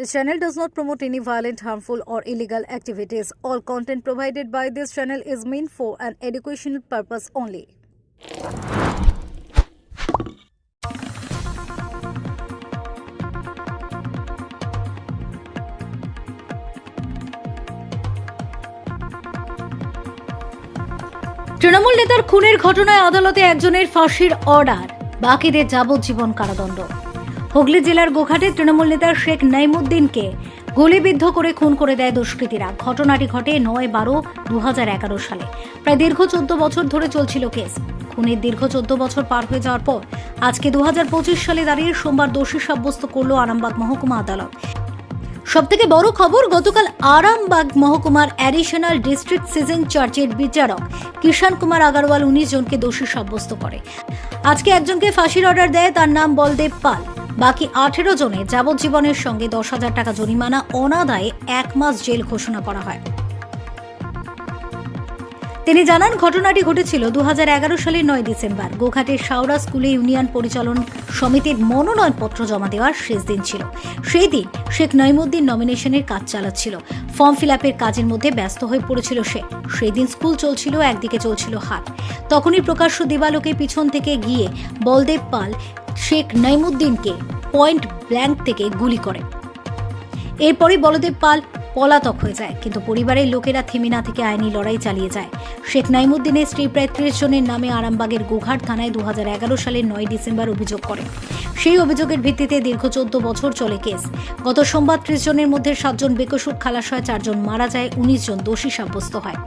This channel does not promote any violent, harmful, or illegal activities. All content provided by this channel is meant for an educational purpose only. Trinamool নেতার খুনের ঘটনায় আদালতে একজনের ফাঁসির order বাকিদের যাবজ্জীবন কারাদণ্ড হুগলি জেলার গোঘাটে তৃণমূল নেতা শেখ নাইমুদ্দিনকে গুলিবিদ্ধ করে খুন করে দেয় দুষ্কৃতীরা। ঘটনাটি ঘটে নয় বারো দু সালে। প্রায় দীর্ঘ চোদ্দ বছর ধরে চলছিল কেস। খুনের দীর্ঘ চোদ্দ বছর পার হয়ে যাওয়ার পর আজকে দু সালে দাঁড়িয়ে সোমবার দোষী সাব্যস্ত করল আরামবাগ মহকুমা আদালত। সবথেকে বড় খবর, গতকাল আরামবাগ মহকুমার অ্যাডিশনাল ডিস্ট্রিক্ট সিজন চার্চের বিচারক কিষান কুমার আগারওয়াল উনিশ জনকে দোষী সাব্যস্ত করে। আজকে একজনকে ফাঁসির অর্ডার দেয়, তার নাম বলদেব পাল। বাকি আঠেরো জনে যাবজ্জীবনের সঙ্গে দশ হাজার টাকা জরিমানা অনাদায়ে এক মাস জেল ঘোষণা করা হয়। তিনি জানান, ঘটনাটি ঘটেছিল দু সালের নয় ডিসেম্বর। গোঘাটের শাওরা স্কুলে ইউনিয়ন পরিচালন সমিতির মনোনয়নপত্র জমা দেওয়ার শেষ দিন ছিল। সেই দিন শেখ নইমুদ্দিন নমিনেশনের কাজ চালাচ্ছিল। ফর্ম ফিল আপের কাজের মধ্যে ব্যস্ত হয়ে পড়েছিল সে। সেই দিন স্কুল চলছিল, একদিকে চলছিল হাট। তখনই প্রকাশ্য দিবালোকে পিছন থেকে গিয়ে বলদেব পাল শেখ নাইমুদ্দিনকে পয়েন্ট ব্ল্যাঙ্ক থেকে গুলি করে। এরপরই বলদেব পাল পলাতক হয়ে যায়, কিন্তু পরিবারের লোকেরা থেমে না থেকে আইনি লড়াই চালিয়ে যায়। শেখ নাইমুদ্দিনের স্ত্রী প্রায় ত্রিশ জনের নামে আরামবাগের গোঘাট থানায় দু সালের নয় ডিসেম্বর অভিযোগ করে। সেই অভিযোগের ভিত্তিতে দীর্ঘ চোদ্দ বছর চলে কেস। গত সোমবার ত্রিশ জনের মধ্যে সাতজন বেকসুর খালাস হয়, চারজন মারা যায়, উনিশ জন দোষী সাব্যস্ত হয়।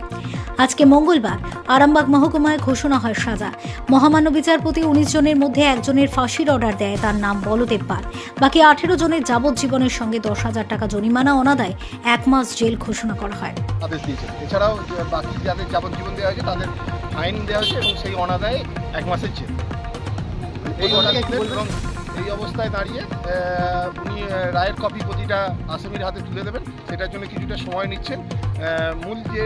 আজকে মঙ্গলবার আরামবাগ মহকুমায় ঘোষণা হয় সাজা। মহামান্য বিচারপতি উনিশ জনের মধ্যে একজনের ফাঁসির অর্ডার দেয়, তার নাম বলদেব পাল। বাকি আঠেরো জনের যাবজ্জীবনের সঙ্গে দশ হাজার টাকা জরিমানা অনাদায় এক মাস জেল ঘোষণা করা হয়। আদেশ দিয়েছেন এছাড়াও বাকি যাদের যাবজ্জীবন দেওয়া হয়েছে তাদের ফাইন দেওয়া হয়েছে এবং সেই অনাদায়ে এক মাসের জেল। এই অর্ডার এবং এই অবস্থায় দাঁড়িয়ে উনি রায়ের কপি প্রতিটা আসামির হাতে তুলে দেবেন। সেটার জন্য কিছুটা সময় নিচ্ছেন। মূল যে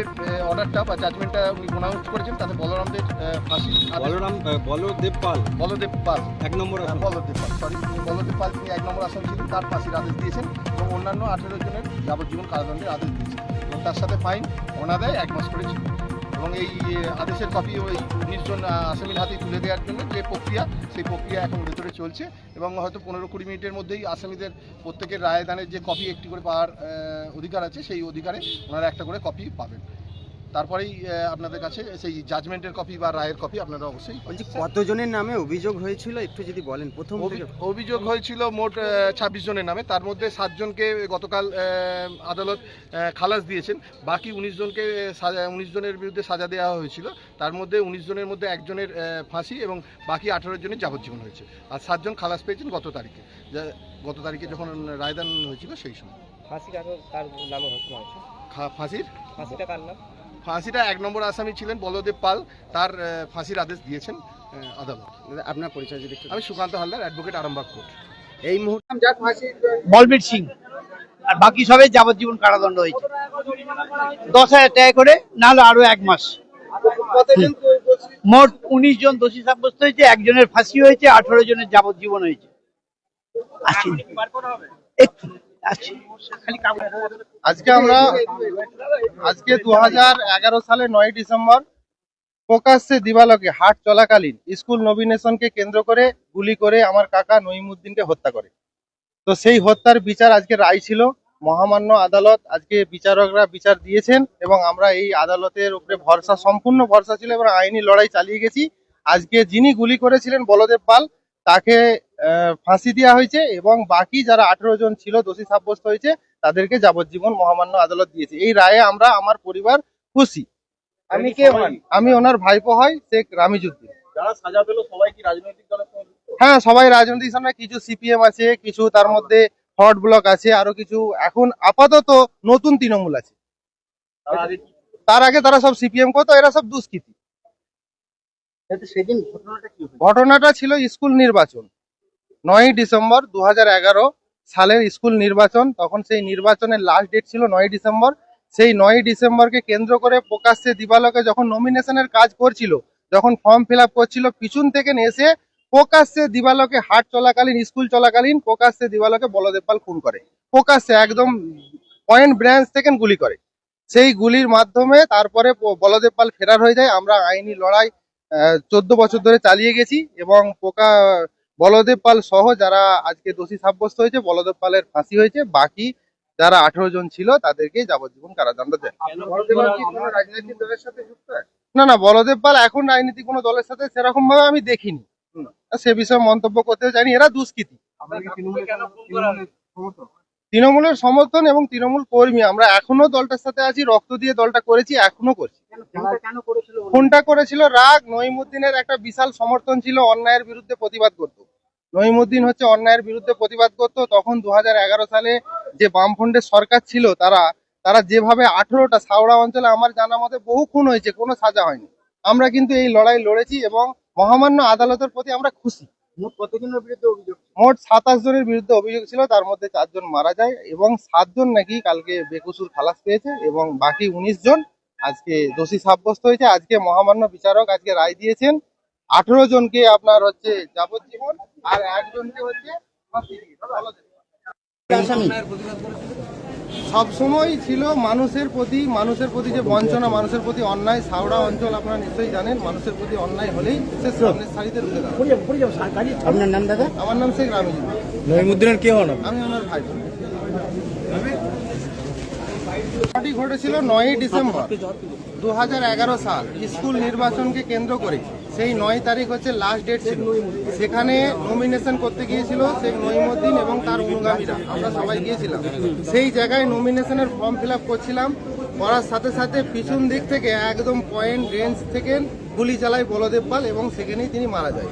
অর্ডারটা বা জাজমেন্টটা উনি প্রোনাউন্স করেছেন তাতে বলরামদের ফাঁসি বলরাম বলদেব পাল। বলদেব পাল। এক নম্বর হ্যাঁ, বলদেব পাল সরি বলদেব পাল তিনি এক নম্বর আসামি ছিলেন তার ফাঁসির আদেশ দিয়েছেন এবং অন্যান্য আঠেরো জনের যাবজ্জীবন কারাদণ্ডের আদেশ দিয়েছে। এবং তার সাথে ফাইন অনাদায় এক মাস করে ছিল এবং এই আদেশের কপি ওই উনিশজন আসামির হাতে তুলে দেওয়ার জন্য যে প্রক্রিয়া, সেই প্রক্রিয়া এখন ভেতরে চলছে। এবং হয়তো পনেরো কুড়ি মিনিটের মধ্যেই আসামিদের প্রত্যেকের রায়দানের যে কপি একটি করে পাওয়ার অধিকার আছে, সেই অধিকারে ওনারা একটা করে কপি পাবেন। তারপরেই আপনাদের কাছে সেই জাজমেন্টের কপি বা রায়ের কপি আপনারা অবশ্যই বলছি কতজনের নামে অভিযোগ হয়েছিল? একটু যদি বলেন প্রথম অভিযোগ হয়েছিল মোট ছাব্বিশ জনের নামে। তার মধ্যে সাতজনকে গতকাল আদালত খালাস দিয়েছেন। বাকি উনিশ জনকে উনিশ জনের বিরুদ্ধে সাজা দেওয়া হয়েছিল। তার মধ্যে উনিশ জনের মধ্যে একজনের ফাঁসি এবং বাকি আঠারো জনের যাবজ্জীবন হয়েছে। আর সাতজন খালাস পেয়েছেন গত তারিখে। গত তারিখে যখন রায়দান হয়েছিল সেই সময়। ফাঁসি কার নামে ফাঁসির? ফাঁসিটা কার নাম? ফাঁসিটা এক নম্বর আসামি ছিলেন বলদেব পাল। তার ফাঁসির আদেশ দিয়েছেন আদালত। আপনার পরিচয় যদি আমি সুকান্ত হালদার অ্যাডভোকেট আরামবাগ কোর্ট এই মুহূর্তে বলবীর সিং আর বাকি সবাই যাবজ্জীবন কারাদণ্ড হয়েছে। দশ হাজার টাকা করে না হলে আরও এক মাস। মোট উনিশ জন দোষী সাব্যস্ত হয়েছে একজনের ফাঁসি হয়েছে আঠারো জনের যাবজ্জীবন হয়েছে। একটু। আজকে আমরা, আজকে দু সালে নয় ডিসেম্বর প্রকাশ্যে দিবালকে হাট চলাকালীন স্কুল নবীনেশনকে কেন্দ্র করে গুলি করে আমার কাকা নইমুদ্দিনকে হত্যা করে। তো সেই হত্যার বিচার আজকে রায় ছিল। মহামান্য আদালত আজকে বিচারকরা বিচার দিয়েছেন এবং আমরা এই আদালতের উপরে ভরসা, সম্পূর্ণ ভরসা ছিল এবং আইনি লড়াই চালিয়ে গেছি। আজকে যিনি গুলি করেছিলেন বলদেব পাল তাকে ফাঁসি দেওয়া হয়েছে এবং বাকি যারা আঠেরো জন ছিল দোষী সাব্যস্ত হয়েছে তাদেরকে যাবজ্জীবন মহামান্য আদালত দিয়েছে। এই রায়ে আমরা আমার পরিবার খুশি। আমি কে আমি ওনার ভাইপো হয় শেখ রামিজুদ্দিন? হ্যাঁ সবাই রাজনৈতিক সঙ্গে কিছু সিপিএম আছে কিছু তার মধ্যে হট ব্লক আছে আরও কিছু। এখন আপাতত নতুন তৃণমূল আছে। তার আগে তার আগে তারা সব সিপিএম করতো এরা সব দুষ্কৃতী। ঘটনাটা ঘটনাটা ছিল স্কুল নির্বাচন। নয়ই ডিসেম্বর দু হাজার এগারো সালের স্কুল নির্বাচন। তখন সেই নির্বাচনের লাস্ট ডেট ছিল নয় ডিসেম্বর। সেই নয় ডিসেম্বরকে কেন্দ্র করে প্রকাশ্যে দিবালকে যখন নমিনেশনের কাজ করছিল, যখন ফর্ম ফিল করছিল, পিছন থেকে এসে প্রকাশ্যে দিবালকে হাট চলাকালীন, স্কুল চলাকালীন প্রকাশ্যে দিবালকে বলদেব পাল খুন করে। প্রকাশ্যে একদম পয়েন্ট ব্রাঞ্চ থেকে গুলি করে। সেই গুলির মাধ্যমে তারপরে প- বলদেব পাল ফেরার হয়ে যায়। আমরা আইনি লড়াই চোদ্দ বছর ধরে চালিয়ে গেছি এবং পোকা বলদেব পাল সহ যারা আজকে দোষী সাব্যস্ত হয়েছে বলদেব পালের ফাঁসি হয়েছে বাকি যারা আঠেরো জন ছিল তাদেরকে যাবজ্জীবন কারাদণ্ড দেয় না না বলদেব পাল এখন রাজনীতি কোনো দলের সাথে সেরকম ভাবে আমি দেখিনি। সে বিষয়ে মন্তব্য করতে জানি এরা দুষ্কৃতী। তৃণমূলের সমর্থন এবং তৃণমূল কর্মী। আমরা এখনও দলটার সাথে আছি রক্ত দিয়ে দলটা করেছি এখনও করছি। ফোনটা করেছিল রাগ। নইমুদ্দিনের একটা বিশাল সমর্থন ছিল অন্যায়ের বিরুদ্ধে প্রতিবাদ করত। নইমুদ্দিন হচ্ছে অন্যায়ের বিরুদ্ধে প্রতিবাদ করত। তখন দু হাজার এগারো সালে যে বামফ্রন্টের সরকার ছিল তারা তারা যেভাবে আঠেরোটা সাউড়া অঞ্চলে আমার জানা মতে বহু খুন হয়েছে কোনো সাজা হয়নি। আমরা কিন্তু এই লড়াই লড়েছি এবং মহামান্য আদালতের প্রতি আমরা খুশি। মোট সাতাশ জনের বিরুদ্ধে অভিযোগ ছিল তার মধ্যে চারজন মারা যায় এবং সাতজন নাকি কালকে বেকসুর খালাস পেয়েছে এবং বাকি উনিশ জন আজকে দোষী সাব্যস্ত হয়েছে। আজকে মহামান্য বিচারক আজকে রায় দিয়েছেন আঠেরো জনকে আপনার হচ্ছে যাবজ্জীবন আর একজনকে হচ্ছে ফাঁসি দিয়েছে। সব সময় ছিল মানুষের প্রতি মানুষের প্রতি যে বঞ্চনা মানুষের প্রতি অন্যায় সাউড়া অঞ্চল আপনারা নিশ্চয়ই জানেন মানুষের প্রতি অন্যায় হলেই সে সামনের সারিতে দাঁড়ায় আপনার নাম দাদা? আমার নাম শেখ কে হন আমি ওনার ভাই। ঘটেছিল নয়ই ডিসেম্বর দু হাজার এগারো সাল। স্কুল নির্বাচনকে কেন্দ্র করে। সেই নয় তারিখ হচ্ছে লাস্ট ডেট ছিল। সেখানে নমিনেশন করতে গিয়েছিল শেখ নইমুদ্দিন এবং তার অনুগামীরা। আমরা সবাই গিয়েছিলাম। সেই জায়গায় নমিনেশনের ফর্ম ফিল করছিলাম। করার সাথে সাথে পিছন দিক থেকে একদম পয়েন্ট রেঞ্জ থেকে গুলি চালায় বলদেব পাল এবং সেখানেই তিনি মারা যায়।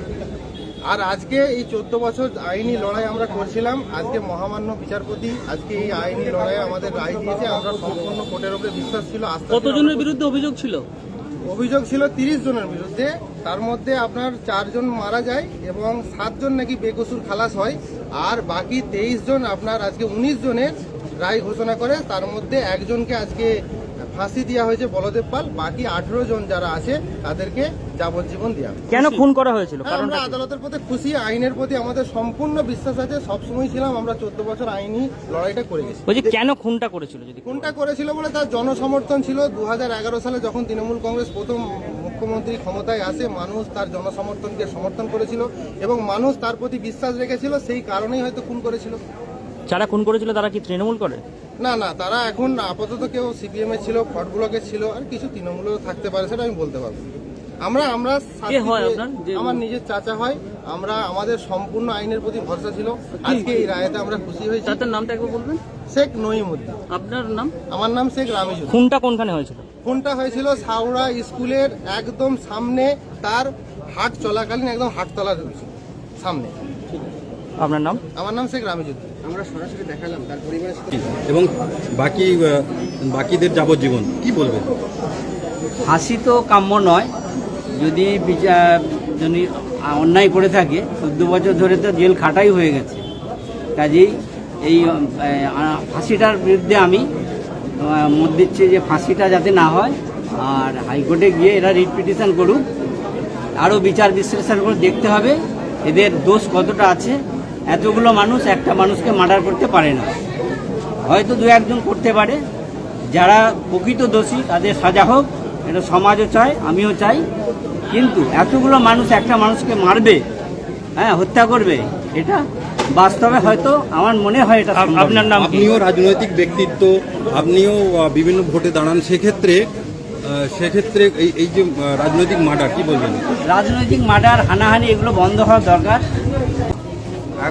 আর আজকে এই চোদ্দ বছর আইনি লড়াই আমরা করছিলাম। আজকে মহামান্য বিচারপতি আজকে এই আইনি লড়াই আমাদের রায় দিয়েছে। আমরা সম্পূর্ণ কোর্টের উপরে বিশ্বাস ছিল। কতজনের বিরুদ্ধে অভিযোগ ছিল? অভিযোগ ছিল তিরিশ জনের বিরুদ্ধে। তার মধ্যে আপনার চারজন মারা যায় এবং সাতজন নাকি বেকসুর খালাস হয়। আর বাকি তেইশ জন আপনার আজকে উনিশ জনের রায় ঘোষণা করে, তার মধ্যে একজনকে আজকে ফাঁসি দেওয়া হয়েছে বলদেব পাল। বাকি আঠেরো জন যারা আছে, তাদেরকে যাবজ্জীবন দেওয়া কেন খুন করা হয়েছিল? হ্যাঁ, আমরা আদালতের প্রতি খুশি আইনের প্রতি আমাদের সম্পূর্ণ বিশ্বাস আছে সবসময় ছিলাম আমরা চোদ্দ বছর আইনি লড়াইটা করে গেছি। বলছি কেন খুনটা করেছিল যদি কোনটা করেছিল বলে তার জনসমর্থন ছিল। দু হাজার এগারো সালে যখন তৃণমূল কংগ্রেস প্রথম মুখ্যমন্ত্রী ক্ষমতায় আসে মানুষ তার জনসমর্থনকে সমর্থন করেছিল এবং মানুষ তার প্রতি বিশ্বাস রেখেছিল সেই কারণেই হয়তো খুন করেছিল। যারা খুন করেছিল তারা কি তৃণমূল করে? না না তারা এখন আপাতত কেউ সিপিএম এ ছিল ফট ব্লকে ছিল আর কিছু তৃণমূলেও থাকতে পারে সেটা আমি বলতে পারব। আমরা আমরা কে হয় আপনার? আমার নিজের চাচা হয়। আমরা আমাদের সম্পূর্ণ আইনের প্রতি ভরসা ছিল। আজকে এই রায়তে আমরা খুশি হয়েছি। চারটার নামটা একবার বলবেন? শেখ নইমুদ্দিন আপনার নাম? আমার নাম শেখ রামিজুল খুনটা কোনখানে হয়েছিল? ফোনটা হয়েছিল সাউড়া স্কুলের একদম সামনে তার হাট চলাকালীন একদম হাটতলার সামনে। আপনার নাম? আমার নাম শেখ রামিজুল আমরা সরাসরি দেখালাম তার পরিবারের এবং বাকি বাকিদের যাবজ্জীবন কি বলবেন? হাসি তো কাম্য নয় যদি বিচার যদি অন্যায় করে থাকে চোদ্দ বছর ধরে তো জেল খাটাই হয়ে গেছে। কাজেই এই ফাঁসিটার বিরুদ্ধে আমি মত দিচ্ছি যে ফাঁসিটা যাতে না হয়, আর হাইকোর্টে গিয়ে এরা রিট পিটিশন করুক। আরও বিচার বিশ্লেষণ করে দেখতে হবে, এদের দোষ কতটা আছে। এতগুলো মানুষ, একটা মানুষকে মার্ডার করতে পারে না। হয়তো দু একজন করতে পারে। যারা প্রকৃত দোষী, তাদের সাজা হোক, এটা সমাজও চায়, আমিও চাই। কিন্তু এতগুলো মানুষ একটা মানুষকে মারবে হ্যাঁ হত্যা করবে এটা বাস্তবে হয়তো আমার মনে হয় এটা আপনার নাম আপনিও রাজনৈতিক ব্যক্তিত্ব আপনিও বিভিন্ন ভোটে দাঁড়ান সেক্ষেত্রে সেক্ষেত্রে এই এই যে রাজনৈতিক মার্ডার কি বলবেন? রাজনৈতিক মার্ডার হানাহানি এগুলো বন্ধ হওয়া দরকার।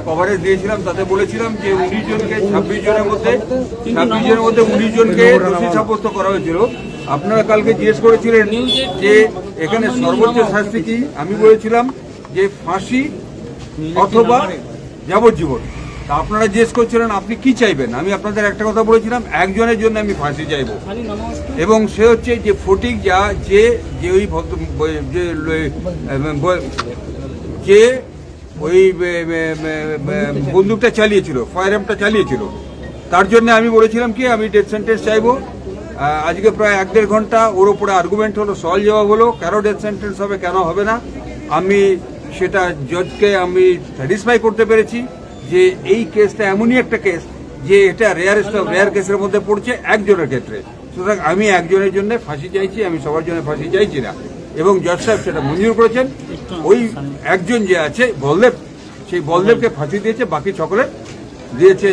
কভারেজ দিয়েছিলাম তাতে বলেছিলাম যে উনিশ জনকে ছাব্বিশ জনের মধ্যে ছাব্বিশ জনের মধ্যে উনিশ জনকে দোষী সাব্যস্ত করা হয়েছিল। আপনারা কালকে জিজ্ঞেস করেছিলেন যে এখানে সর্বোচ্চ শাস্তি কি? আমি বলেছিলাম যে ফাঁসি অথবা যাবজ্জীবন। তা আপনারা জিজ্ঞেস করছিলেন, আপনি কি চাইবেন? আমি আপনাদের একটা কথা বলেছিলাম, একজনের জন্য আমি ফাঁসি চাইব। এবং সে হচ্ছে যে ফটিক, যা যে যে ওই যে যে ওই বন্দুকটা চালিয়েছিল, ফায়ার চালিয়েছিল। তার জন্য আমি বলেছিলাম কি, আমি ডেথ সেন্টেন্স চাইব। আজকে প্রায় এক দেড় ঘণ্টা ওর উপরে আর্গুমেন্ট হলো সল জবাব হলো, কেন ডেথ সেন্টেন্স হবে, কেন হবে না? আমি সেটা জজকে আমি স্যাটিসফাই করতে পেরেছি যে এই কেসটা এমনই একটা কেস যে এটা রেয়ারেস্ট অফ রেয়ার কেসের মধ্যে পড়ছে একজনের ক্ষেত্রে। সুতরাং আমি একজনের জন্য ফাঁসি চাইছি, আমি সবার জন্য ফাঁসি চাইছি না। এবং জজ সাহেব সেটা মঞ্জুর করেছেন। ওই একজন যে আছে, বলদেব, সেই বলদেবকে ফাঁসি দিয়েছে, বাকি সকলে দিয়েছে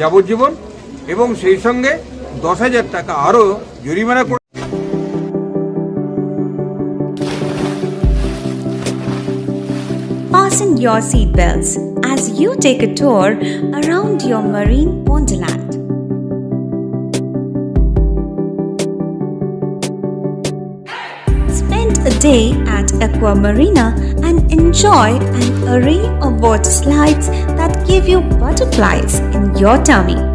যাবজ্জীবন। এবং সেই সঙ্গে দশ হাজার টাকা আরও জরিমানা করে Fasten your seatbelts as you take a tour around your marine wonderland. Spend a day at Aqua Marina and enjoy an array of water slides that give you butterflies in your tummy.